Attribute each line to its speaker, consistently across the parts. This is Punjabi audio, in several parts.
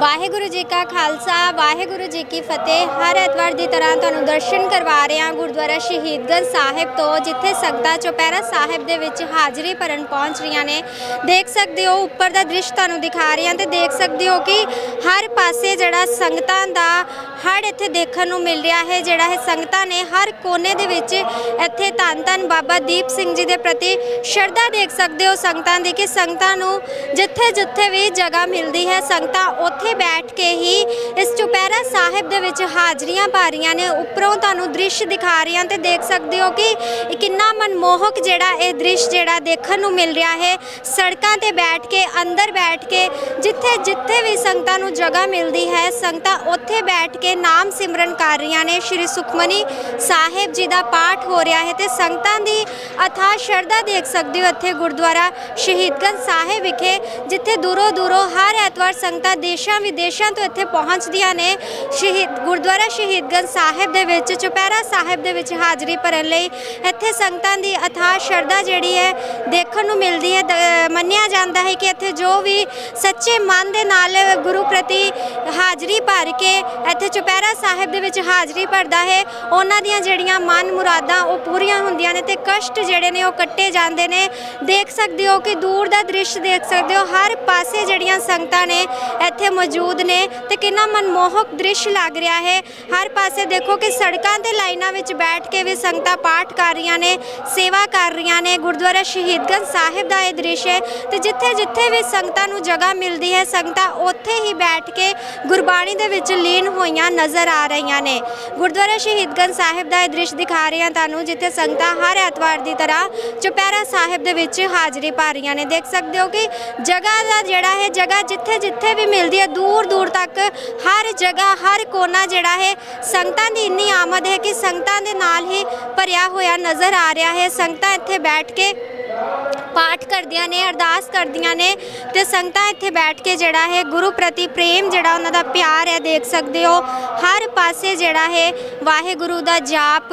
Speaker 1: ਵਾਹਿਗੁਰੂ ਜੀ ਕਾ ਖਾਲਸਾ, ਵਾਹਿਗੁਰੂ ਜੀ ਕੀ ਫਤਿਹ। ਹਰ ਐਤਵਾਰ ਦੀ ਤਰ੍ਹਾਂ ਤੁਹਾਨੂੰ ਦਰਸ਼ਨ ਕਰਵਾ ਰਹੇ ਹਾਂ ਗੁਰਦੁਆਰਾ ਸ਼ਹੀਦਗੰਜ ਸਾਹਿਬ ਤੋਂ, ਜਿੱਥੇ ਸੰਗਤਾਂ ਚੁਪਹਿਰਾ ਸਾਹਿਬ ਦੇ ਵਿੱਚ ਹਾਜ਼ਰੀ ਭਰਨ ਪਹੁੰਚ ਰਹੀਆਂ ਨੇ। ਦੇਖ ਸਕਦੇ ਹੋ, ਉੱਪਰ ਦਾ ਦ੍ਰਿਸ਼ ਤੁਹਾਨੂੰ ਦਿਖਾ ਰਹੇ ਹਾਂ ਤੇ ਦੇਖ ਸਕਦੇ ਹੋ ਕਿ ਹਰ ਪਾਸੇ ਜਿਹੜਾ ਸੰਗਤਾਂ ਦਾ ਹੜ ਇੱਥੇ ਦੇਖਣ ਨੂੰ ਮਿਲ ਰਿਹਾ ਹੈ, ਜਿਹੜਾ ਹੈ ਸੰਗਤਾਂ ਨੇ ਹਰ ਕੋਨੇ ਦੇ ਵਿੱਚ ਇੱਥੇ ਧੰਨ ਧੰਨ ਬਾਬਾ ਦੀਪ ਸਿੰਘ ਜੀ ਦੇ ਪ੍ਰਤੀ ਸ਼ਰਧਾ ਦੇਖ ਸਕਦੇ ਹੋ ਸੰਗਤਾਂ ਦੀ ਕਿ ਸੰਗਤਾਂ ਨੂੰ ਜਿੱਥੇ ਜਿੱਥੇ ਵੀ ਜਗ੍ਹਾ ਮਿਲਦੀ ਹੈ, ਸੰਗਤਾਂ ਉੱਥੇ ਬੈਠ ਕੇ ਹੀ ਇਸ ਚੁਪਹਿਰਾ ਸਾਹਿਬ ਦੇ ਵਿੱਚ ਹਾਜ਼ਰੀਆਂ ਭਰ ਰਹੀਆਂ ਨੇ। ਉੱਪਰੋਂ ਤੁਹਾਨੂੰ ਦ੍ਰਿਸ਼ ਦਿਖਾ ਰਹੀਆਂ ਤੇ ਦੇਖ ਸਕਦੇ ਹੋ ਕਿ ਕਿੰਨਾ ਮਨਮੋਹਕ ਜਿਹੜਾ ਇਹ ਦ੍ਰਿਸ਼ ਜਿਹੜਾ ਦੇਖਣ ਨੂੰ ਮਿਲ ਰਿਹਾ ਹੈ। ਸੜਕਾਂ ਤੇ ਬੈਠ ਕੇ, ਅੰਦਰ ਬੈਠ ਕੇ ਜਿੱਥੇ ਜਿੱਥੇ ਵੀ ਸੰਗਤਾਂ ਨੂੰ ਜਗ੍ਹਾ ਮਿਲਦੀ ਹੈ, ਸੰਗਤਾਂ ਉੱਥੇ ਬੈਠ ਕੇ ਨਾਮ ਸਿਮਰਨ ਕਰ ਰਹੀਆਂ ਨੇ। ਸ਼੍ਰੀ ਸੁਖਮਨੀ ਸਾਹਿਬ ਜੀ ਦਾ ਪਾਠ ਹੋ ਰਿਹਾ ਹੈ ਤੇ ਸੰਗਤਾਂ ਦੀ ਅਥਾਹ ਸ਼ਰਧਾ ਦੇਖ ਸਕਦੇ ਹੋ ਇੱਥੇ ਗੁਰਦੁਆਰਾ ਸ਼ਹੀਦਗੰਜ ਸਾਹਿਬ ਵਿਖੇ, ਜਿੱਥੇ ਦੂਰੋਂ ਦੂਰੋਂ ਹਰ ਐਤਵਾਰ ਸੰਗਤਾਂ ਦੇਸ਼ਾਂ ਵਿਦੇਸ਼ਾਂ ਤੋਂ ਇੱਥੇ ਪਹੁੰਚਦੀਆਂ ਨੇ। ਸ਼ਹੀਦ, ਗੁਰਦੁਆਰਾ ਸ਼ਹੀਦਗੰਜ ਸਾਹਿਬ ਦੇ ਵਿੱਚ, ਚੁਪਹਿਰਾ ਸਾਹਿਬ ਦੇ ਵਿੱਚ ਹਾਜ਼ਰੀ ਭਰਨ ਲਈ ਇੱਥੇ ਸੰਗਤਾਂ ਦੀ ਅਥਾਹ ਸ਼ਰਧਾ ਜਿਹੜੀ ਹੈ ਦੇਖਣ ਨੂੰ ਮਿਲਦੀ ਹੈ। ਮੰਨਿਆ ਜਾਂਦਾ ਹੈ ਕਿ ਇੱਥੇ ਜੋ ਵੀ ਸੱਚੇ ਮਨ ਦੇ ਨਾਲ ਗੁਰੂ ਪ੍ਰਤੀ ਹਾਜ਼ਰੀ ਭਰ ਕੇ ਇੱਥੇ ਚੁਪਹਿਰਾ ਸਾਹਿਬ ਦੇ ਵਿੱਚ ਹਾਜ਼ਰੀ ਭਰਦਾ ਹੈ। ਉਹਨਾਂ ਦੀਆਂ ਜਿਹੜੀਆਂ ਮਨ ਮੁਰਾਦਾਂ ਉਹ ਪੂਰੀਆਂ ਹੁੰਦੀਆਂ ਨੇ ਤੇ ਕਸ਼ਟ ਜਿਹੜੇ ਨੇ ਉਹ ਕੱਟੇ ਜਾਂਦੇ ਨੇ। ਦੇਖ ਸਕਦੇ ਹੋ ਕਿ ਦੂਰ ਦਾ ਦ੍ਰਿਸ਼ ਦੇਖ ਸਕਦੇ ਹੋ, ਹਰ ਪਾਸੇ ਜਿਹੜੀਆਂ ਸੰਗਤਾਂ ਨੇ ਇੱਥੇ ਮੌਜੂਦ ਨੇ ਤੇ ਕਿੰਨਾ ਮਨਮੋਹਕ ਦ੍ਰਿਸ਼ ਲੱਗ ਰਿਹਾ ਹੈ। ਹਰ ਪਾਸੇ ਦੇਖੋ ਕਿ ਸੜਕਾਂ ਤੇ ਲਾਈਨਾਂ ਵਿੱਚ ਬੈਠ ਕੇ ਵੀ ਸੰਗਤਾਂ ਪਾਠ ਕਰ ਰਹੀਆਂ ਨੇ, ਸੇਵਾ ਕਰ ਰਹੀਆਂ ਨੇ। ਗੁਰਦੁਆਰਾ ਸ਼ਹੀਦਗੰਜ ਸਾਹਿਬ ਦਾ ਇਹ ਦ੍ਰਿਸ਼ ਹੈ ਤੇ ਜਿੱਥੇ ਜਿੱਥੇ ਵੀ ਸੰਗਤਾਂ ਨੂੰ ਜਗ੍ਹਾ ਮਿਲਦੀ ਹੈ, ਸੰਗਤਾਂ ਉੱਥੇ ਹੀ ਬੈਠ ਕੇ ਗੁਰਬਾਣੀ ਦੇ ਵਿੱਚ ਲੀਨ ਹੋਈਆਂ ਨਜ਼ਰ ਆ ਰਹੀਆਂ ਨੇ। ਗੁਰਦੁਆਰਾ ਸ਼ਹੀਦਗੰਜ ਸਾਹਿਬ ਦਾ ਇਹ ਦ੍ਰਿਸ਼ ਦਿਖਾ ਰਹੇ ਹਾਂ ਤੁਹਾਨੂੰ, ਜਿੱਥੇ ਸੰਗਤਾਂ ਹਰ ਐਤਵਾਰ ਦੀ ਤਰ੍ਹਾਂ ਚੁਪਹਿਰਾ ਸਾਹਿਬ ਦੇ ਵਿੱਚ ਹਾਜ਼ਰੀ ਭਰ ਰਹੀਆਂ ਨੇ। ਦੇਖ ਸਕਦੇ ਹੋ ਕਿ ਜਗ੍ਹਾ ਦਾ ਜਿਹੜਾ ਹੈ ਜਗ੍ਹਾ ਜਿੱਥੇ ਜਿੱਥੇ ਵੀ ਮਿਲਦੀ ਹੈ ਦੂਰ ਦੂਰ ਤੱਕ ਹਰ ਜਗ੍ਹਾ, ਹਰ ਕੋਨਾ ਜਿਹੜਾ ਹੈ ਸੰਗਤਾਂ ਦੀ ਇੰਨੀ ਆਮਦ ਹੈ ਕਿ ਸੰਗਤਾਂ ਦੇ ਨਾਲ ਹੀ ਭਰਿਆ ਹੋਇਆ ਨਜ਼ਰ ਆ ਰਿਹਾ ਹੈ। ਸੰਗਤਾਂ ਇੱਥੇ ਬੈਠ ਕੇ ਪਾਠ ਕਰਦੀਆਂ ਨੇ, ਅਰਦਾਸ ਕਰਦੀਆਂ ਨੇ ਤੇ ਸੰਗਤਾਂ ਇੱਥੇ ਬੈਠ ਕੇ ਜਿਹੜਾ ਹੈ ਗੁਰੂ ਪ੍ਰਤੀ ਪ੍ਰੇਮ ਜਿਹੜਾ ਉਹਨਾਂ ਦਾ ਪਿਆਰ ਹੈ ਦੇਖ ਸਕਦੇ ਹੋ। ਹਰ ਪਾਸੇ ਜਿਹੜਾ ਹੈ ਵਾਹਿਗੁਰੂ ਦਾ ਜਾਪ,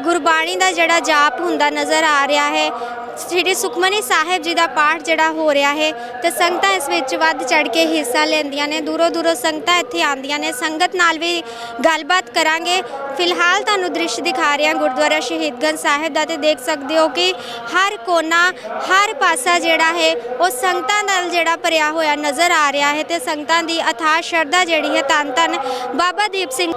Speaker 1: ਗੁਰਬਾਣੀ ਦਾ ਜਿਹੜਾ ਜਾਪ ਹੁੰਦਾ ਨਜ਼ਰ ਆ ਰਿਹਾ ਹੈ। ਸ੍ਰੀ ਸੁਖਮਨੀ ਸਾਹਿਬ ਜੀ ਦਾ ਪਾਠ ਜਿਹੜਾ ਹੋ ਰਿਹਾ ਹੈ, ਤੇ ਸੰਗਤਾਂ ਇਸ ਵਿੱਚ ਵੱਧ ਚੜ ਕੇ ਹਿੱਸਾ ਲੈਂਦੀਆਂ ਨੇ, ਦੂਰੋਂ ਦੂਰੋਂ ਸੰਗਤਾਂ ਇੱਥੇ ਆਉਂਦੀਆਂ ਨੇ, ਸੰਗਤ ਨਾਲ ਵੀ ਗੱਲਬਾਤ ਕਰਾਂਗੇ। ਫਿਲਹਾਲ ਤੁਹਾਨੂੰ ਦ੍ਰਿਸ਼ ਦਿਖਾ ਰਿਹਾ ਗੁਰਦੁਆਰਾ ਸ਼ਹੀਦਗੰਜ ਸਾਹਿਬ ਦਾ, ਤੇ ਦੇਖ ਸਕਦੇ ਹੋ ਕਿ ਹਰ ਕੋਨਾ, ਹਰ ਪਾਸਾ ਜਿਹੜਾ ਹੈ, ਉਹ ਸੰਗਤਾਂ ਨਾਲ ਜਿਹੜਾ ਭਰਿਆ ਹੋਇਆ ਨਜ਼ਰ ਆ ਰਿਹਾ ਹੈ, ਤੇ ਸੰਗਤਾਂ ਦੀ ਅਥਾਹ ਸ਼ਰਧਾ ਜਿਹੜੀ ਹੈ ਧੰਨ ਧੰਨ ਬਾਬਾ ਦੀਪ ਸਿੰਘ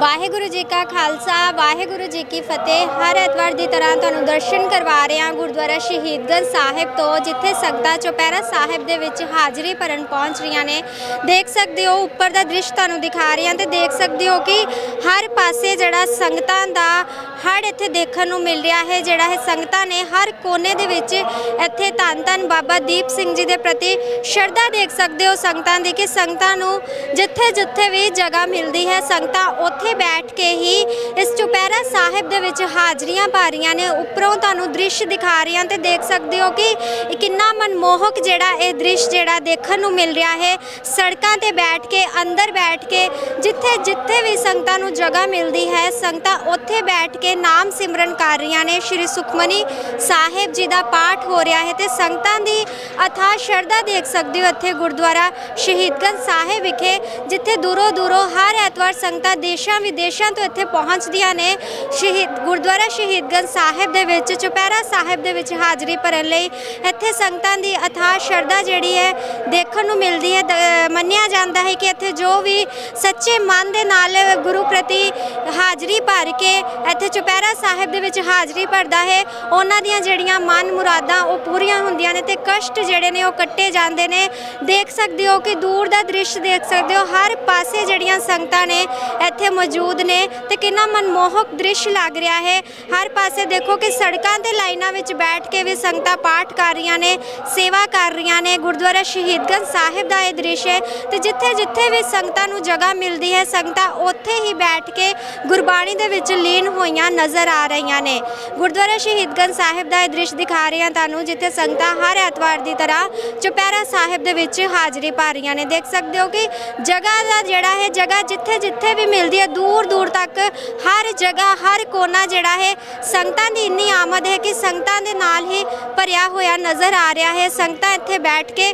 Speaker 1: ਵਾਹਿਗੁਰੂ ਜੀ ਕਾ ਖਾਲਸਾ, ਵਾਹਿਗੁਰੂ ਜੀ ਕੀ ਫਤਿਹ। ਹਰ ਐਤਵਾਰ ਦੀ ਤਰ੍ਹਾਂ ਤੁਹਾਨੂੰ ਦਰਸ਼ਨ ਕਰਵਾ ਰਹੇ ਹਾਂ ਗੁਰਦੁਆਰਾ ਸ਼ਹੀਦਗੰਜ ਸਾਹਿਬ ਤੋਂ, ਜਿੱਥੇ ਸੰਗਤਾਂ ਚੁਪਹਿਰਾ ਸਾਹਿਬ ਦੇ ਵਿੱਚ ਹਾਜ਼ਰੀ ਭਰਨ ਪਹੁੰਚ ਰਹੀਆਂ ਨੇ। ਦੇਖ ਸਕਦੇ ਹੋ, ਉੱਪਰ ਦਾ ਦ੍ਰਿਸ਼ ਤੁਹਾਨੂੰ ਦਿਖਾ ਰਹੇ ਹਾਂ ਤੇ ਦੇਖ ਸਕਦੇ ਹੋ ਕਿ ਹਰ ਪਾਸੇ ਜਿਹੜਾ ਸੰਗਤਾਂ ਦਾ ਹੜ ਇੱਥੇ ਦੇਖਣ ਨੂੰ ਮਿਲ ਰਿਹਾ ਹੈ, ਜਿਹੜਾ ਹੈ ਸੰਗਤਾਂ ਨੇ ਹਰ ਕੋਨੇ ਦੇ ਵਿੱਚ ਇੱਥੇ ਧੰਨ ਧੰਨ ਬਾਬਾ ਦੀਪ ਸਿੰਘ ਜੀ ਦੇ ਪ੍ਰਤੀ ਸ਼ਰਧਾ ਦੇਖ ਸਕਦੇ ਹੋ ਸੰਗਤਾਂ ਦੀ ਕਿ ਸੰਗਤਾਂ ਨੂੰ ਜਿੱਥੇ ਜਿੱਥੇ ਵੀ ਜਗ੍ਹਾ ਮਿਲਦੀ ਹੈ, ਸੰਗਤਾਂ ਉੱਥੇ ਬੈਠ ਕੇ ਹੀ ਇਸ ਚੁਪਹਿਰਾ ਸਾਹਿਬ ਦੇ ਵਿੱਚ ਹਾਜ਼ਰੀਆਂ ਭਰ ਰਹੀਆਂ ਨੇ। ਉੱਪਰੋਂ ਤੁਹਾਨੂੰ ਦ੍ਰਿਸ਼ ਦਿਖਾ ਰਹੀਆਂ ਹਾਂ ਤੇ ਦੇਖ ਸਕਦੇ ਹੋ ਕਿ ਕਿੰਨਾ ਮਨਮੋਹਕ ਜਿਹੜਾ ਇਹ ਦ੍ਰਿਸ਼ ਜਿਹੜਾ ਦੇਖਣ ਨੂੰ ਮਿਲ ਰਿਹਾ ਹੈ। ਸੜਕਾਂ ਤੇ ਬੈਠ ਕੇ, ਅੰਦਰ ਬੈਠ ਕੇ ਜਿੱਥੇ ਜਿੱਥੇ ਵੀ ਸੰਗਤਾਂ ਨੂੰ ਜਗ੍ਹਾ ਮਿਲਦੀ ਹੈ, ਸੰਗਤਾਂ ਉੱਥੇ ਬੈਠ ਕੇ ਨਾਮ ਸਿਮਰਨ ਕਰ ਰਹੀਆਂ ਨੇ। ਸ਼੍ਰੀ ਸੁਖਮਨੀ ਸਾਹਿਬ ਜੀ ਦਾ ਪਾਠ ਹੋ ਰਿਹਾ ਹੈ ਤੇ ਸੰਗਤਾਂ ਦੀ ਅਥਾਹ ਸ਼ਰਧਾ ਦੇਖ ਸਕਦੇ ਹੋ ਇੱਥੇ ਗੁਰਦੁਆਰਾ ਸ਼ਹੀਦਗੰਜ ਸਾਹਿਬ ਵਿਖੇ, ਜਿੱਥੇ ਦੂਰੋਂ ਦੂਰੋਂ ਹਰ ਐਤਵਾਰ ਸੰਗਤਾਂ ਦੇਸ਼ਾਂ ਵਿਦੇਸ਼ਾਂ ਤੋਂ ਇੱਥੇ ਪਹੁੰਚਦੀਆਂ ਨੇ। ਸ਼ਹੀਦ, ਗੁਰਦੁਆਰਾ ਸ਼ਹੀਦਗੰਜ ਸਾਹਿਬ ਦੇ ਵਿੱਚ, ਚੁਪਹਿਰਾ ਸਾਹਿਬ ਦੇ ਵਿੱਚ ਹਾਜ਼ਰੀ ਭਰਨ ਲਈ ਇੱਥੇ ਸੰਗਤਾਂ ਦੀ ਅਥਾਹ ਸ਼ਰਧਾ ਜਿਹੜੀ ਹੈ ਦੇਖਣ ਨੂੰ ਮਿਲਦੀ ਹੈ। ਮੰਨਿਆ ਜਾਂਦਾ ਹੈ ਕਿ ਇੱਥੇ ਜੋ ਵੀ ਸੱਚੇ ਮਨ ਦੇ ਨਾਲ ਗੁਰੂ ਪ੍ਰਤੀ ਹਾਜ਼ਰੀ ਭਰ ਕੇ ਇੱਥੇ ਚੁਪਹਿਰਾ ਸਾਹਿਬ ਦੇ ਵਿੱਚ ਹਾਜ਼ਰੀ ਭਰਦਾ ਹੈ। ਉਹਨਾਂ ਦੀਆਂ ਜਿਹੜੀਆਂ ਮਨ ਮੁਰਾਦਾਂ ਉਹ ਪੂਰੀਆਂ ਹੁੰਦੀਆਂ ਨੇ ਤੇ ਕਸ਼ਟ ਜਿਹੜੇ ਨੇ ਉਹ ਕੱਟੇ ਜਾਂਦੇ ਨੇ। ਦੇਖ ਸਕਦੇ ਹੋ ਕਿ ਦੂਰ ਦਾ ਦ੍ਰਿਸ਼ ਦੇਖ ਸਕਦੇ ਹੋ, ਹਰ ਪਾਸੇ ਜਿਹੜੀਆਂ ਸੰਗਤਾਂ ਨੇ ਇੱਥੇ ਮੌਜੂਦ ਨੇ ਤੇ ਕਿੰਨਾ ਮਨਮੋਹਕ ਦ੍ਰਿਸ਼ ਲੱਗ ਰਿਹਾ ਹੈ। ਹਰ ਪਾਸੇ ਦੇਖੋ ਕਿ ਸੜਕਾਂ ਤੇ ਲਾਈਨਾਂ ਵਿੱਚ ਬੈਠ ਕੇ ਵੀ ਸੰਗਤਾਂ ਪਾਠ ਕਰ ਰਹੀਆਂ ਨੇ, ਸੇਵਾ ਕਰ ਰਹੀਆਂ ਨੇ। ਗੁਰਦੁਆਰਾ ਸ਼ਹੀਦਗੰਜ ਸਾਹਿਬ ਦਾ ਇਹ ਦ੍ਰਿਸ਼ ਹੈ ਤੇ ਜਿੱਥੇ ਜਿੱਥੇ ਵੀ ਸੰਗਤਾਂ ਨੂੰ ਜਗ੍ਹਾ ਮਿਲਦੀ ਹੈ, ਸੰਗਤਾਂ ਉੱਥੇ ਹੀ ਬੈਠ ਕੇ ਗੁਰਬਾਣੀ ਦੇ ਵਿੱਚ ਲੀਨ ਹੋਈਆਂ ਨਜ਼ਰ ਆ ਰਹੀਆਂ ਨੇ। ਗੁਰਦੁਆਰਾ ਸ਼ਹੀਦਗੰਜ ਸਾਹਿਬ ਦਾ ਇਹ ਦ੍ਰਿਸ਼ ਦਿਖਾ ਰਹੇ ਹਾਂ ਤੁਹਾਨੂੰ, ਜਿੱਥੇ ਸੰਗਤਾਂ ਹਰ ਐਤਵਾਰ ਦੀ ਤਰ੍ਹਾਂ ਚੁਪਹਿਰਾ ਸਾਹਿਬ ਦੇ ਵਿੱਚ ਹਾਜ਼ਰੀ ਭਰ ਰਹੀਆਂ ਨੇ। ਦੇਖ ਸਕਦੇ ਹੋ ਕਿ ਜਗ੍ਹਾ ਦਾ ਜਿਹੜਾ ਹੈ ਜਗ੍ਹਾ ਜਿੱਥੇ ਜਿੱਥੇ ਵੀ ਮਿਲਦੀ ਹੈ ਦੂਰ ਦੂਰ ਤੱਕ ਹਰ ਜਗ੍ਹਾ, ਹਰ ਕੋਨਾ ਜਿਹੜਾ ਹੈ ਸੰਗਤਾਂ ਦੀ ਇੰਨੀ ਆਮਦ ਹੈ ਕਿ ਸੰਗਤਾਂ ਦੇ ਨਾਲ ਹੀ ਭਰਿਆ ਹੋਇਆ ਨਜ਼ਰ ਆ ਰਿਹਾ ਹੈ। ਸੰਗਤਾਂ ਇੱਥੇ ਬੈਠ ਕੇ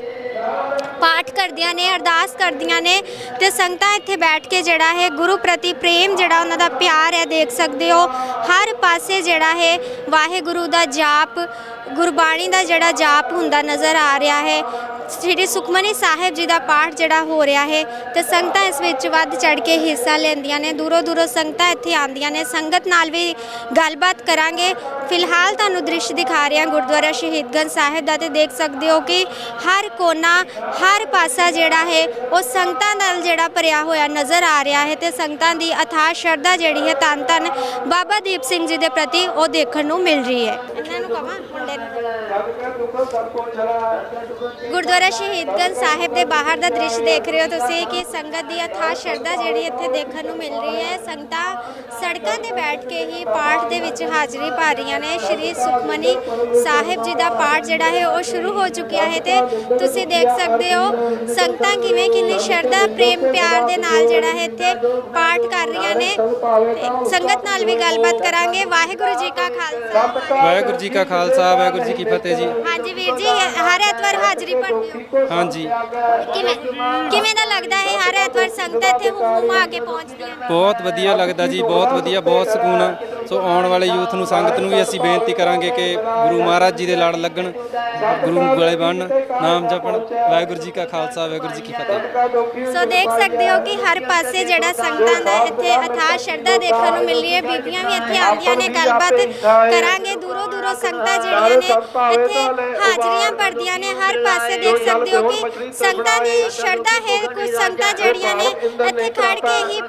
Speaker 1: ਪਾਠ ਕਰਦੀਆਂ ਨੇ, ਅਰਦਾਸ ਕਰਦੀਆਂ ਨੇ ਤੇ ਸੰਗਤਾਂ ਇੱਥੇ ਬੈਠ ਕੇ ਜਿਹੜਾ ਹੈ ਗੁਰੂ ਪ੍ਰਤੀ ਪ੍ਰੇਮ ਜਿਹੜਾ ਉਹਨਾਂ ਦਾ ਪਿਆਰ ਹੈ ਦੇਖ ਸਕਦੇ ਹੋ। ਹਰ ਪਾਸੇ ਜਿਹੜਾ ਹੈ ਵਾਹਿਗੁਰੂ ਦਾ ਜਾਪ, ਗੁਰਬਾਣੀ ਦਾ ਜਿਹੜਾ ਜਾਪ ਹੁੰਦਾ ਨਜ਼ਰ ਆ ਰਿਹਾ ਹੈ। ਸ੍ਰੀ ਸੁਖਮਨੀ ਸਾਹਿਬ ਜੀ ਦਾ ਪਾਠ ਜਿਹੜਾ ਹੋ ਰਿਹਾ ਹੈ ਤੇ ਸੰਗਤਾਂ ਇਸ ਵਿੱਚ ਵੱਧ ਚੜ ਕੇ ਹਿੱਸਾ ਲੈਂਦੀਆਂ ਨੇ। ਦੂਰੋਂ ਦੂਰੋਂ ਸੰਗਤਾਂ ਇੱਥੇ ਆਉਂਦੀਆਂ ਨੇ। ਸੰਗਤ ਨਾਲ ਵੀ ਗੱਲਬਾਤ ਕਰਾਂਗੇ। ਫਿਲਹਾਲ ਤੁਹਾਨੂੰ ਦ੍ਰਿਸ਼ ਦਿਖਾ ਰਹੇ ਹਾਂ ਗੁਰਦੁਆਰਾ ਸ਼ਹੀਦਗੰਜ ਸਾਹਿਬ ਦਾ ਤੇ ਦੇਖ ਸਕਦੇ ਹੋ ਕਿ ਹਰ ਕੋਨਾ, ਹਰ ਪਾਸਾ ਜਿਹੜਾ ਹੈ, ਉਹ ਸੰਗਤਾਂ ਨਾਲ ਜਿਹੜਾ ਭਰਿਆ ਹੋਇਆ ਨਜ਼ਰ ਆ ਰਿਹਾ ਹੈ ਤੇ ਸੰਗਤਾਂ ਦੀ ਅਥਾਹ ਸ਼ਰਧਾ ਜਿਹੜੀ ਹੈ ਧੰਨ ਧੰਨ ਬਾਬਾ ਦੀਪ ਸਿੰਘ ਜੀ ਦੇ ਪ੍ਰਤੀ ਉਹ ਦੇਖਣ ਨੂੰ ਮਿਲ ਰਹੀ ਹੈ। ਇਹਨਾਂ ਨੂੰ ਕਹਾਂ? ਮੁੰਡੇ ਗੁਰਦੁਆਰਾ ਸ਼ਹੀਦਗੰਜ ਸਾਹਿਬ ਦੇ ਬਾਹਰ ਦਾ ਦ੍ਰਿਸ਼ ਦੇਖ ਰਹੇ ਹੋ ਤੁਸੀਂ ਕਿ ਸੰਗਤ ਦੀ ਅਥਾਹ ਸ਼ਰਧਾ ਜਿਹੜੀ ਇੱਥੇ ਦੇਖਣ ਨੂੰ ਮਿਲ ਰਹੀ ਹੈ। ਸੰਗਤਾਂ ਸੜਕਾਂ ਤੇ ਬੈਠ ਕੇ ਹੀ ਪਾਠ ਦੇ ਵਿੱਚ ਹਾਜ਼ਰੀ ਭਰ ਰਹੀਆਂ ਨੇ ਸ਼੍ਰੀ ਸੁਖਮਨੀ ਸਾਹਿਬ ਜੀ ਦਾ ਪਾਠ ਜਿਹੜਾ ਹੈ ਉਹ ਸ਼ੁਰੂ ਹੋ ਚੁੱਕਿਆ ਹੈ ਤੇ ਤੁਸੀਂ ਦੇਖ ਸਕਦੇ ਹੋ ਸੰਗਤਾਂ ਕਿਵੇਂ ਕਿੰਨੀ ਸ਼ਰਧਾ ਪ੍ਰੇਮ ਪਿਆਰ ਦੇ ਨਾਲ ਜਿਹੜਾ ਹੈ ਇੱਥੇ ਪਾਠ ਕਰ ਰਹੀਆਂ ਨੇ। ਤੇ ਸੰਗਤ ਨਾਲ ਵੀ ਗੱਲਬਾਤ ਕਰਾਂਗੇ। ਵਾਹਿਗੁਰੂ ਜੀ ਕਾ ਖਾਲਸਾ।
Speaker 2: ਵਾਹਿਗੁਰੂ ਜੀ ਕਾ ਖਾਲਸਾ ਵਾਹਿਗੁਰੂ ਜੀ ਕੀ ਫਤਿਹ ਜੀ।
Speaker 1: ਹਾਂਜੀ ਵੀਰ ਜੀ ਹਰ ਐਤਵਾਰ ਹਾਜ਼ਰੀ ਭਰਦੇ ਹੋ?
Speaker 2: ਹਾਂਜੀ।
Speaker 1: ਕਿਵੇਂ ਕਿਵੇਂ ਦਾ ਲੱਗਦਾ ਹੈ ਹਰ ਐਤਵਾਰ ਸੰਗਤਾਂ ਇੱਥੇ ਹੁਮ ਆ ਕੇ ਪਹੁੰਚਦੀਆਂ ਨੇ?
Speaker 2: ਬਹੁਤ ਵਧੀਆ ਲੱਗਦਾ ਜੀ ਬਹੁਤ ਵਧੀਆ ਬਹੁਤ ਸਕੂਨ। ਸੋ ਆਉਣ ਵਾਲੇ ਯੂਥ ਨੂੰ ਸੰਗਤ ਨੂੰ ਵੀ ਅਸੀਂ ਬੇਨਤੀ ਕਰਾਂਗੇ ਕਿ ਗੁਰੂ ਮਹਾਰਾਜ ਜੀ ਦੇ ਲੜ ਲੱਗਣ, ਗੁਰੂ ਗਲੇ ਬਣਨ ਨਾਮ ਜਪਣ। ਵਾਹਿਗੁਰੂ ਜੀ ਕਾ ਖਾਲਸਾ, ਵਾਹਿਗੁਰੂ ਜੀ ਕੀ ਫਤਿਹ।
Speaker 1: ਸੋ ਦੇਖ ਸਕਦੇ ਹੋ ਕਿ ਹਰ ਪਾਸੇ ਜਿਹੜਾ ਸੰਗਤਾਂ ਦਾ ਇੱਥੇ ਅਥਾਹ ਸ਼ਰਧਾ ਦੇਖਣ ਨੂੰ ਮਿਲ ਰਹੀ ਹੈ। ਬੀਬੀਆਂ ਵੀ ਇੱਥੇ ਆਉਂਦੀਆਂ ਨੇ, ਗੱਲਬਾਤ ਕਰਾਂਗੇ। ਦੂਰੋਂ ਦੂਰੋਂ ਸੰਗਤਾਂ ਜਿਹੜੀਆਂ ਨੇ, ਇੱਥੇ ਹਾਜ਼ਰੀਆਂ ਭਰਦੀਆਂ ਨੇ। ਹਰ ਪਾਸੇ ਦੇਖ ਸਕਦੇ ਹੋ ਕਿ ਸੰਗਤਾਂ ਦੀ ਸ਼ਰਧਾ ਹੈ। ਕੁਝ ਸੰਗਤਾਂ ਜਿਹੜੀਆਂ ਨੇ, ਇੱਥੇ ਖੜ ਕੇ ਹੀ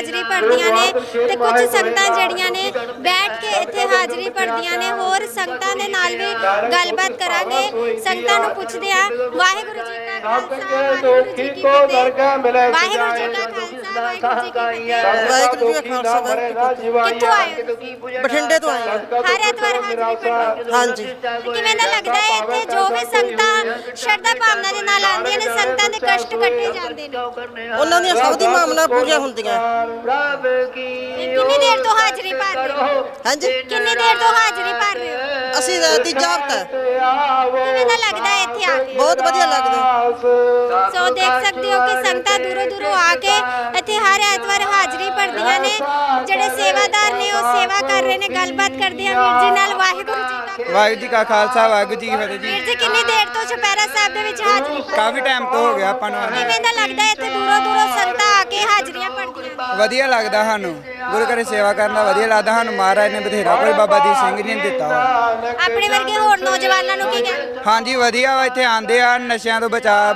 Speaker 1: ਹਾਜ਼ਰੀ ਭਰਦੀਆਂ ਨੇ ਤੇ ਕੁਝ ਸੰਗਤਾਂ ਜਿਹੜੀਆਂ ਨੇ ਬੈਠ ਕੇ ਇੱਥੇ ਹਾਜ਼ਰੀ ਭਰਦੀਆਂ ਨੇ। ਹੋਰ ਸੰਗਤਾਂ ਦੇ ਨਾਲ ਵੀ ਗੱਲਬਾਤ ਕਰਾਂਗੇ। ਸੰਗਤਾਂ ਨੂੰ ਪੁੱਛਦੇ ਆ ਵਾਹਿਗੁਰੂ ਜੀ ਕਾ ਖਾਲਸਾ ਵਾਹਿਗੁਰੂ ਜੀ ਕੀ ਫਤਿਹ। ਵਾਹਿਗੁਰੂ ਜੀ ਕਾ ਖਾਲਸਾ ਵਾਹਿਗੁਰੂ ਜੀ ਕੀ ਫਤਿਹ।
Speaker 3: ਵਾਹਿਗੁਰੂ ਜੀ ਕਾ ਖਾਲਸਾ ਵਾਹਿਗੁਰੂ ਜੀ ਕੀ
Speaker 1: ਕਿੱਥੋਂ ਆਏ ਹੋ।
Speaker 3: ਬਠਿੰਡੇ ਤੋਂ ਆਏ ਹਾਂ।
Speaker 1: ਹਰ ਐਤਵਾਰ ਹਾਜ਼ਰੀ ਭਰਦੇ ਹੋ
Speaker 3: ਹਾਂਜੀ
Speaker 1: ਤੇ ਕਿਵੇਂ ਦਾ ਲੱਗਦਾ ਹੈ ਇੱਥੇ? ਜੋ ਵੀ ਸੰਗਤਾਂ ਸ਼ਰਧਾ ਭਾਵਨਾ ਦੇ ਨਾਲ ਆਉਂਦੀਆਂ ਨੇ ਸੰਗਤਾਂ ਦੇ ਕਸ਼ਟ ਕੱਟੇ ਜਾਂਦੇ ਨੇ।
Speaker 3: ਉਹਨਾਂ ਦੀਆਂ ਸਭ ਦੀ ਮਾਮਨਾ ਪੂਰੀਆਂ ਹੁੰਦੀਆਂ।
Speaker 1: ਕਿੰਨੀ ਦੇਰ ਤੋਂ ਹਾਜ਼ਰੀ ਭਰ ਰਹੇ ਹੋ?
Speaker 3: ਹਾਂਜੀ।
Speaker 1: ਕਿੰਨੀ ਦੇਰ ਤੋਂ ਹਾਜ਼ਰੀ ਭਰ ਰਹੇ ਹੋ?
Speaker 3: ਅਸੀਂ ਤੀਜਾ ਹਫ਼ਤਾ।
Speaker 1: ਕਿਵੇਂ ਦਾ ਲੱਗਦਾ ਹੈ ਇੱਥੇ ਆ ਕੇ?
Speaker 3: ਬਹੁਤ ਵਧੀਆ ਲੱਗਦਾ।
Speaker 1: ਸੋ ਦੇਖ ਸਕਦੇ ਹੋ ਕਿ ਸੰਗਤਾਂ ਦੂਰੋਂ ਦੂਰੋਂ ਆ ਕੇ ਇੱਥੇ ਹਰ ਐਤਵਾਰ ਹਾਜ਼ਰੀ ਭਰਦੀਆਂ ਨੇ। ਜਿਹੜੇ ਸੇਵਾਦਾਰ ਨੇ ਉਹ ਸੇਵਾ ਕਰ ਰਹੇ ਨੇ। ਗੱਲਬਾਤ ਕਰਦੇ ਆ ਵੀਰ ਜੀ ਨਾਲ ਵਾਹਿਗੁਰੂ ਜੀ ਕਾ।
Speaker 4: ਵਾਹਿਗੁਰੂ ਜੀ ਕਾ ਖਾਲਸਾ ਵਾਹਿਗੁਰੂ ਜੀ ਕੀ ਫਤਿਹ ਜੀ।
Speaker 1: ਵੀਰ ਜੀ ਕਿੰਨੀ ਦੇਰ ਤੋਂ ਚੁਪਹਿਰਾ ਸਾਹਿਬ ਦੇ ਵਿੱਚ ਹਾਜ਼ਰੀ
Speaker 4: ਕਾਫੀ ਟਾਈਮ ਤੋਂ ਹੋ ਗਿਆ ਆਪਾਂ ਨੂੰ।
Speaker 1: ਕਿਵੇਂ ਦਾ ਲੱਗਦਾ ਹੈ ਇੱਥੇ ਦੂਰੋਂ ਦੂਰੋਂ ਸੰਗਤਾਂ ਆ ਕੇ ਹਾਜ਼ਰੀਆਂ ਭਰਦੀਆਂ ਨੇ?
Speaker 4: ਵਧੀਆ ਲੱਗਦਾ ਸਾਨੂੰ। ਗੁਰੂ ਘਰੇ ਸੇਵਾ ਕਰਨਾ ਵਧੀਆ ਲੱਗਦਾ। ਸਾਨੂੰ ਮਹਾਰਾਜ ਨੇ ਬਥੇਰਾ ਕੋਈ ਬਾਬਾ ਦੀਪ ਸਿੰਘ ਜੀ ਨੇ ਦਿੱਤਾ ਵਾ।
Speaker 1: ਆਪਣੇ ਵਰਗੇ ਹੋਰ ਨੌਜਵਾਨਾਂ ਨੂੰ ਕੀ ਕਹਿਣਾ
Speaker 4: ਹਾਂਜੀ ਵਧੀਆ ਵਾ। ਇੱਥੇ ਆਂਦੇ ਆ ਨਸ਼ਿਆਂ ਤੋਂ ਬਚਾ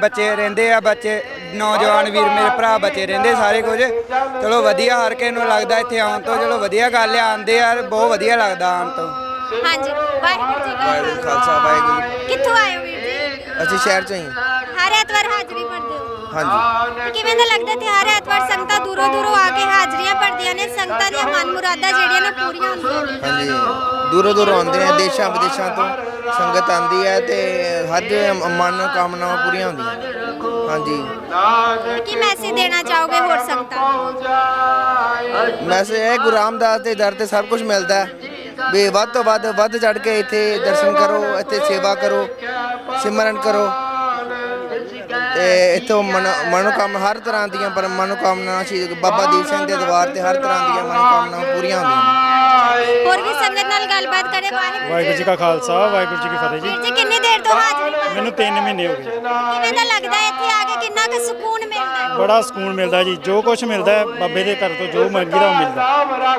Speaker 4: ਬੱਚੇ ਰਹਿੰਦੇ ਆ ਬੱਚੇ। ਨੌਜਵਾਨ ਵੀਰ ਮੇਰੇ ਭਰਾ ਬੱਚੇ ਰਹਿੰਦੇ ਸਾਰੇ ਕੁਝ। ਚਲੋ ਵਧੀਆ ਹਰ ਕਿਸੇ ਨੂੰ ਲੱਗਦਾ ਇੱਥੇ ਆਉਣ ਤੋਂ। ਚਲੋ ਵਧੀਆ ਗੱਲ ਆ ਆਂਦੇ ਆ ਬਹੁਤ ਵਧੀਆ ਲੱਗਦਾ ਆਉਣ ਤੋਂ।
Speaker 1: ਹਾਂਜੀ ਵਾਹਿਗੁਰੂ ਜੀ ਕਾ
Speaker 5: ਵਾਹਿਗੁਰੂ ਖਾਲਸਾ। ਵਾਹਿਗੁਰੂ
Speaker 1: ਕਿੱਥੋਂ ਆਏ ਹੋ ਵੀਰ ਜੀ?
Speaker 5: ਅਸੀਂ ਸ਼ਹਿਰ ਚੋਂ ਹੀ
Speaker 1: ਹਰ ਐਤਵਾਰ ਹਾਜ਼ਰੀ ਭਰਦੇ ਹੋ?
Speaker 5: ਹਾਂਜੀ।
Speaker 1: ਤੇ ਕਿਵੇਂ ਦਾ ਲੱਗਦਾ ਤੇ ਹਰ ਐਤਵਾਰ ਸੰਗਤਾਂ ਦੂਰੋਂ ਦੂਰੋਂ ਆ ਕੇ ਹਾਜ਼ਰੀਆਂ ਭਰਦੀਆਂ ਨੇ? ਸੰਗਤਾਂ ਦੀਆਂ ਮਨ ਮੁਰਾਦਾਂ ਜਿਹੜੀਆਂ ਨੇ ਪੂਰੀਆਂ ਹੁੰਦੀਆਂ ਨੇ?
Speaker 5: ਹਾਂਜੀ। ਦੂਰੋਂ ਦੂਰੋਂ ਆਉਂਦੇ ਨੇ ਦੇਸ਼ਾਂ ਵਿਦੇਸ਼ਾਂ ਤੋਂ ਸੰਗਤ ਆਂਦੀ ਹੈ ਤੇ ਹਰ ਮਨ ਕਾਮਨਾਵਾਂ ਪੂਰੀਆਂ ਹੁੰਦੀਆਂ ਨੇ। ਹਾਂਜੀ।
Speaker 1: ਕੀ ਮੈਸੇਜ ਦੇਣਾ ਚਾਹੋਗੇ ਹੋਰ ਸੰਗਤਾਂ ਨੂੰ?
Speaker 5: ਮੈਸੇਜ ਇਹ ਗੁਰੂ ਰਾਮਦਾਸ ਦੇ ਦਰ ਤੇ ਸਭ ਕੁਝ ਮਿਲਦਾ ਹੈ। ਵੀ ਵੱਧ ਤੋਂ ਵੱਧ ਵੱਧ ਚੜ ਕੇ ਇੱਥੇ ਦਰਸ਼ਨ ਕਰੋ ਇੱਥੇ ਸੇਵਾ ਕਰੋ ਸਿਮਰਨ ਕਰੋ। ਤੇ ਇੱਥੋਂ ਮਨ ਮਨੋਕਾਮ ਹਰ ਤਰ੍ਹਾਂ ਦੀਆਂ ਪਰ ਮਨੋਕਾਮਨਾ ਸ਼ਹੀਦ ਬਾਬਾ ਦੀਪ ਸਿੰਘ ਦੇ ਦਰਬਾਰ ਤੇ ਹਰ ਤਰ੍ਹਾਂ ਦੀਆਂ ਮਨੋਕਾਮਨਾਵਾਂ ਪੂਰੀਆਂ ਹੁੰਦੀਆਂ ਨੇ।
Speaker 1: ਹੋਰ ਵੀ ਸੰਗਤ ਨਾਲ ਗੱਲਬਾਤ ਕਰੇ ਵਾਹਿਗੁਰੂ
Speaker 6: ਵਾਹਿਗੁਰੂ ਜੀ ਕਾ ਖਾਲਸਾ ਵਾਹਿਗੁਰੂ ਜੀ ਕੀ ਫਤਿਹ ਜੀ।
Speaker 1: ਜੀ ਕਿੰਨੀ ਦੇਰ ਤੋਂ ਹਾਜ਼ਰੀ
Speaker 6: ਮੈਨੂੰ 3 ਮਹੀਨੇ ਹੋ ਗਏ।
Speaker 1: ਕਿਵੇਂ ਦਾ ਲੱਗਦਾ ਇੱਥੇ ਆ ਕੇ ਕਿੰਨਾ ਕੁ ਸਕੂਨ ਮਿਲਦਾ? ਹੈ
Speaker 6: ਬੜਾ ਸਕੂਨ ਮਿਲਦਾ ਜੀ ਜੋ ਕੁਝ ਮਿਲਦਾ ਹੈ ਬਾਬੇ ਦੇ ਘਰ ਤੋਂ ਜੋ ਦਾ ਉਹ ਮਿਲਦਾ।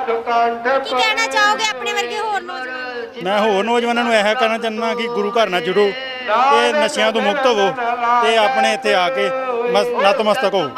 Speaker 1: ਕੀ ਕਹਿਣਾ ਚਾਹੋਗੇ ਆਪਣੇ ਵਰਗੇ ਹੋਰ ਨੌਜਵਾਨਾਂ? ਨੂੰ
Speaker 6: ਮੈਂ ਹੋਰ ਨੌਜਵਾਨਾਂ ਨੂੰ ਇਹ ਕਹਿਣਾ ਚਾਹੁੰਦਾ ਕਿ ਗੁਰੂ ਘਰ ਨਾਲ ਜੁੜੋ। ਤੇ ਨਸ਼ਿਆਂ ਤੋਂ ਮੁਕਤ ਹੋਵੋ ਤੇ ਆਪਣੇ ਇੱਥੇ ਆ ਕੇ ਨਤਮਸਤਕ ਹੋਵੋ।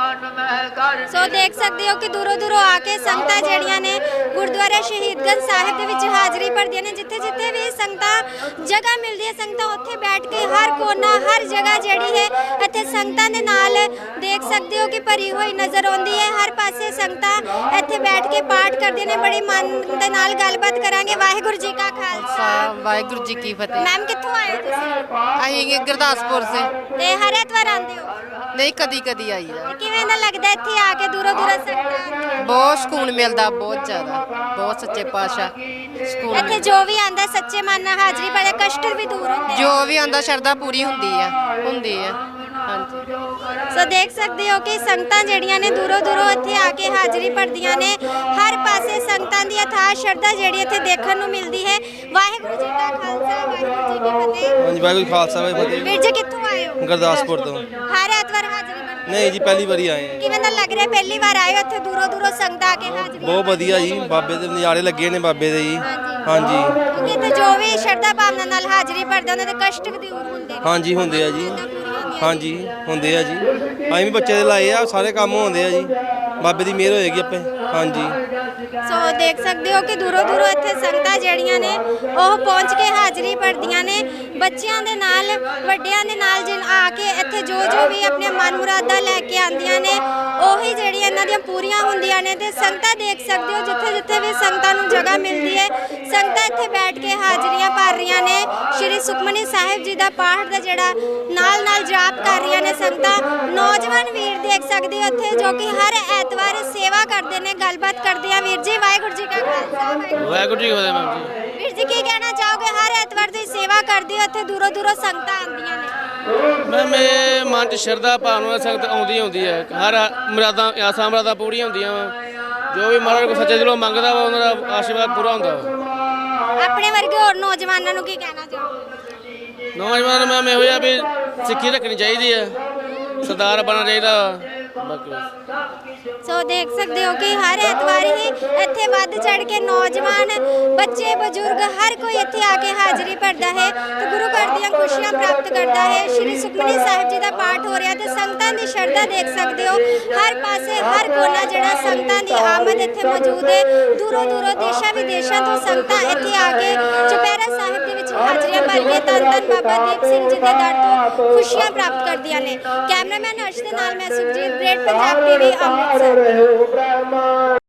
Speaker 1: ਸੋ ਦੇਖ ਸਕਦੇ ਹੋ ਕਿ ਦੂਰੋਂ ਦੂਰੋਂ ਆ ਕੇ ਸੰਗਤਾਂ ਜਿਹੜੀਆਂ ਨੇ ਗੁਰਦੁਆਰਾ ਸ਼ਹੀਦਗੰਜ ਸਾਹਿਬ ਦੇ ਵਿੱਚ ਹਾਜ਼ਰੀ ਭਰਦੀਆਂ ਨੇ। ਜਿੱਥੇ ਜਿੱਥੇ ਵੀ ਸੰਗਤਾਂ ਜਗ੍ਹਾ ਮਿਲਦੀ ਹੈ ਸੰਗਤਾਂ ਉੱਥੇ ਬੈਠ ਕੇ ਹਰ ਕੋਨਾ ਹਰ ਜਗ੍ਹਾ ਜਿਹੜੀ ਹੈ ਇੱਥੇ ਸੰਗਤਾਂ ਦੇ ਨਾਲ ਦੇਖ ਸਕਦੇ ਹੋ ਕਿ ਭਰੀ ਹੋਈ ਨਜ਼ਰ ਆਉਂਦੀ ਹੈ। ਹਰ ਪਾਸੇ ਸੰਗਤਾਂ ਇੱਥੇ ਬੈਠ ਕੇ ਪਾਠ ਕਰਦੀਆਂ ਨੇ। ਬੜੀ ਮਨ ਦੇ ਨਾਲ ਗੱਲਬਾਤ ਕਰਾਂਗੇ। ਵਾਹਿਗੁਰੂ ਜੀ ਕਾ ਖਾਲਸਾ।
Speaker 7: ਵਾਹਿਗੁਰੂ ਜੀ ਕੀ ਫਤਿਹ।
Speaker 1: ਮੈਮ ਕਿੱਥੋਂ ਆਏ ਹੋ ਤੁਸੀਂ?
Speaker 7: ਅਸੀਂ ਗੁਰਦਾਸਪੁਰ ਸੇ।
Speaker 1: ਤੇ ਹਰ ਐਤਵਾਰ ਆਉਂਦੇ ਹੋ?
Speaker 7: ਨਹੀਂ ਕਦੀ ਕਦੀ ਆਈਦਾ
Speaker 1: ਤੇ ਕਿਵੇਂ ਦਾ ਲੱਗਦਾ ਇੱਥੇ ਆ ਕੇ ਦੂਰੋਂ ਦੂਰੋਂ ਸੰਗਤਾਂ?
Speaker 7: ਬਹੁਤ ਸਕੂਨ ਮਿਲਦਾ ਬਹੁਤ ਜ਼ਿਆਦਾ ਬਹੁਤ ਸੱਚੇ ਪਾਤਸ਼ਾਹ ਸਕੂਨ
Speaker 1: ਇੱਥੇ
Speaker 7: ਮਿਲਦਾ।
Speaker 1: ਜੋ ਵੀ ਆਂਦਾ ਸੱਚੇ ਮਨ ਨਾਲ ਹਾਜ਼ਰੀ ਭਰੇ ਕਸ਼ਟ ਵੀ ਦੂਰ ਹੁੰਦੇ।
Speaker 7: ਜੋ ਵੀ ਆਂਦਾ ਸ਼ਰਧਾ ਪੂਰੀ ਹੁੰਦੀ ਆ ਹੁੰਦੀ ਆ ਹਾਂਜੀ
Speaker 1: ਸੋ ਦੇਖ ਸਕਦੇ ਹੋ ਕਿ ਸੰਗਤਾਂ ਜਿਹੜੀਆਂ ਨੇ ਦੂਰੋਂ ਦੂਰੋਂ ਇੱਥੇ ਆ ਕੇ ਹਾਜ਼ਰੀ ਭਰਦੀਆਂ ਨੇ ਹਰ ਪਾਸੇ ਸੰਗਤਾਂ ਦੀ ਅਥਾਹ ਸ਼ਰਧਾ ਜਿਹੜੀ ਇੱਥੇ ਦੇਖਣ ਨੂੰ ਮਿਲਦੀ ਹੈ ਵਾਹਿਗੁਰੂ ਜੀ ਕਾ ਖਾਲਸਾ ਵਾਹਿਗੁਰੂ ਜੀ ਕੀ ਫਤਿਹ
Speaker 8: ਹਾਂਜੀ ਵਾਹਿਗੁਰੂ ਜੀ ਖਾਲਸਾ ਵਾਹਿਗੁਰੂ ਜੀ
Speaker 1: ਵੀਰ ਜੀ ਕਿੱਥੋਂ ਆਏ ਹੋ
Speaker 8: ਫਤਿਹ ਗੁਰਦਾਸਪੁਰ ਤੋਂ
Speaker 1: ਹਰ ਐਤਵਾਰ ਹਾਜ਼ਰੀ ਭਰਦੇ
Speaker 8: ਨਹੀਂ ਜੀ ਪਹਿਲੀ ਵਾਰੀ ਆਏ ਹਾਂ।
Speaker 1: ਕਿਵੇਂ ਦਾ ਲੱਗ ਰਿਹਾ? ਪਹਿਲੀ ਵਾਰ ਆਏ ਹੋ ਇੱਥੇ ਦੂਰੋਂ ਦੂਰੋਂ ਸੰਗਤਾਂ ਆ ਕੇ ਹਾਜ਼ਰੀ
Speaker 8: ਬਹੁਤ ਵਧੀਆ ਜੀ ਬਾਬੇ ਦੇ ਨਜ਼ਾਰੇ ਲੱਗੇ ਨੇ ਬਾਬੇ ਦੇ ਜੀ। ਹਾਂਜੀ।
Speaker 1: ਕਿਉਂਕਿ ਇੱਥੇ ਜੋ ਵੀ ਸ਼ਰਧਾ ਭਾਵਨਾ ਨਾਲ ਹਾਜ਼ਰੀ ਭਰਦੇ ਉਹਨਾਂ ਦੇ ਕਸ਼ਟ ਵੀ ਦੂਰ ਹੁੰਦੇ ਨੇ।
Speaker 8: ਹਾਂਜੀ ਹੁੰਦੇ ਆ ਜੀ। ਹਾਂਜੀ ਹੁੰਦੇ ਆ ਜੀ। ਅਸੀਂ ਵੀ ਬੱਚੇ ਦੇ ਲਾਏ ਆ ਸਾਰੇ ਕੰਮ ਹੁੰਦੇ ਆ ਜੀ। ਬਾਬੇ ਦੀ ਮਿਹਰ ਹੋਏਗੀ ਆਪੇ। ਹਾਂਜੀ।
Speaker 1: ਸੋ ਦੇਖ ਸਕਦੇ ਹੋ ਕਿ ਦੂਰੋਂ ਦੂਰੋਂ ਇੱਥੇ ਸੰਗਤਾਂ ਜਿਹੜੀਆਂ ਨੇ, ਉਹ ਪਹੁੰਚ ਕੇ ਹਾਜ਼ਰੀ ਭਰਦੀਆਂ ਨੇ। ਬੱਚਿਆਂ ਦੇ ਨਾਲ, ਵੱਡਿਆਂ ਦੇ ਨਾਲ ਜਿਨ ਆ ਕੇ ਇੱਥੇ ਜੋ ਜੋ ਵੀ ਆਪਣੇ ਮਨ ਮੁਰਾਦਾਂ ਲੈ ਕੇ ਆਉਂਦੀਆਂ ਨੇ, ਉਹੀ ਜਿਹੜੀਆਂ ਇਹਨਾਂ ਦੀਆਂ ਪੂਰੀਆਂ ਹੁੰਦੀਆਂ ਨੇ। ਤੇ ਸੰਗਤਾਂ ਦੇਖ ਸਕਦੇ ਹੋ, ਜਿੱਥੇ ਜਿੱਥੇ ਵੀ ਸੰਗਤਾਂ ਨੂੰ ਜਗ੍ਹਾ ਮਿਲਦੀ ਹੈ, ਸੰਗਤਾਂ ਇੱਥੇ ਬੈਠ ਕੇ ਹਾਜ਼ਰੀਆਂ ਭਰ ਰਹੀਆਂ ਨੇ। ਸ਼੍ਰੀ ਸੁਖਮਨੀ ਸਾਹਿਬ ਜੀ ਦਾ ਪਾਠ ਦਾ ਜਿਹੜਾ ਨਾ ਨਾਲ ਜਾਪ ਕਰ ਰਹੀਆਂ ਨੇ ਸੰਗਤਾਂ। ਨੌਜਵਾਨ ਵੀਰ ਦੇਖ ਸਕਦੇ ਹੋ ਇੱਥੇ ਜੋ ਕਿ ਹਰ ਐਤਵਾਰ ਸੇਵਾ ਕਰਦੇ ਨੇ ਗੱਲਬਾਤ ਕਰਦੇ ਆ। ਵੀਰ ਜੀ ਵਾਹਿਗੁਰੂ ਜੀ ਕਾ ਖਾਲਸਾ ਵਾਹਿਗੁਰੂ
Speaker 9: ਜੀ ਕੀ ਫਤਿਹ ਮੈਮ ਜੀ
Speaker 1: ਵੀਰ ਜੀ ਕੀ ਕਹਿਣਾ ਚਾਹੋਗੇ? ਹਰ ਐਤਵਾਰ ਤੁਸੀਂ ਸੇਵਾ ਕਰਦੇ ਹੋ ਇੱਥੇ ਦੂਰੋਂ ਦੂਰੋਂ ਸੰਗਤਾਂ ਆਉਂਦੀਆਂ ਨੇ।
Speaker 9: ਮੈਮ ਇਹ ਮਨ ਚ ਸ਼ਰਧਾ ਭਾਵਨਾ ਸੰਗਤ ਆਉਂਦੀ ਆਉਂਦੀ ਹੈ। ਹਰ ਮੁਰਾਦਾਂ ਆਸਾਂ ਮੁਰਾਦਾਂ ਪੂਰੀਆਂ ਹੁੰਦੀਆਂ ਵਾ। ਜੋ ਵੀ ਮਹਾਰਾਜ ਕੋ ਸੱਚੇ ਦਿਲੋਂ ਮੰਗਦਾ ਵਾ ਉਹਨਾਂ ਦਾ ਆਸ਼ੀਰਵਾਦ ਪੂਰਾ ਹੁੰਦਾ ਵਾ।
Speaker 1: ਆਪਣੇ ਵਰਗੇ ਹੋਰ ਨੌਜਵਾਨਾਂ ਨੂੰ ਕੀ ਕਹਿਣਾ ਚਾਹੋਗੇ?
Speaker 9: ਨੌਜਵਾਨ ਮੈਮ ਇਹੋ ਜਿਹਾ ਵੀ ਸਿੱਖੀ ਰੱਖਣੀ ਚਾਹੀਦੀ ਹੈ ਸਰਦਾਰ ਬਣਨਾ ਚਾਹੀਦਾ। ਬਾਕੀ
Speaker 1: ਸੋ ਦੇਖ ਸਕਦੇ ਹੋ ਕਿ ਹਰ ਐਤਵਾਰ ਹੀ ਇੱਥੇ ਵੱਧ ਚੜ ਕੇ ਨੌਜਵਾਨ, ਬੱਚੇ, ਬਜ਼ੁਰਗ ਹਰ ਕੋਈ ਇੱਥੇ ਆ ਕੇ ਹਾਜ਼ਰੀ ਭਰਦਾ ਹੈ ਤੇ ਗੁਰੂ ਘਰ ਦੀਆਂ ਖੁਸ਼ੀਆਂ ਪ੍ਰਾਪਤ ਕਰਦਾ ਹੈ। ਸ਼੍ਰੀ ਸੁਖਮਨੀ ਸਾਹਿਬ ਜੀ ਦਾ ਪਾਠ ਹੋ ਰਿਹਾ ਤੇ ਸੰਗਤਾਂ ਦੀ ਸ਼ਰਧਾ ਦੇਖ ਸਕਦੇ ਹੋ। ਹਰ ਪਾਸੇ ਹਰ ਕੋਨਾ ਜਿਹੜਾ ਸੰਗਤਾਂ ਦੀ ਆਮਦ ਇੱਥੇ ਮੌਜੂਦ ਹੈ। ਦੂਰੋਂ ਦੂਰੋਂ ਦੇਸ਼ਾਂ ਵਿਦੇਸ਼ਾਂ ਤੋਂ ਸੰਗਤਾਂ ਇੱਥੇ ਆ ਕੇ ਚੁਪਹਿਰਾ ਸਾਹਿਬ ਹਾਜ਼ਰੀਆਂ ਭਰ ਕੇ ਧੰਨ ਧੰਨ ਬਾਬਾ ਦੀਪ ਸਿੰਘ ਜੀ ਦੇ ਦਰ ਤੋਂ ਖੁਸ਼ੀਆਂ ਪ੍ਰਾਪਤ ਕਰਦੀਆਂ ਨੇ। ਕੈਮਰਾਮੈਨ ਹਰਸ਼ ਦੇ ਨਾਲ ਮੈਂ ਸੁਖਜੀਤ ਗ੍ਰੇਟ ਪੰਜਾਬ ਟੀਵੀ ਅੰਮ੍ਰਿਤਸਰ।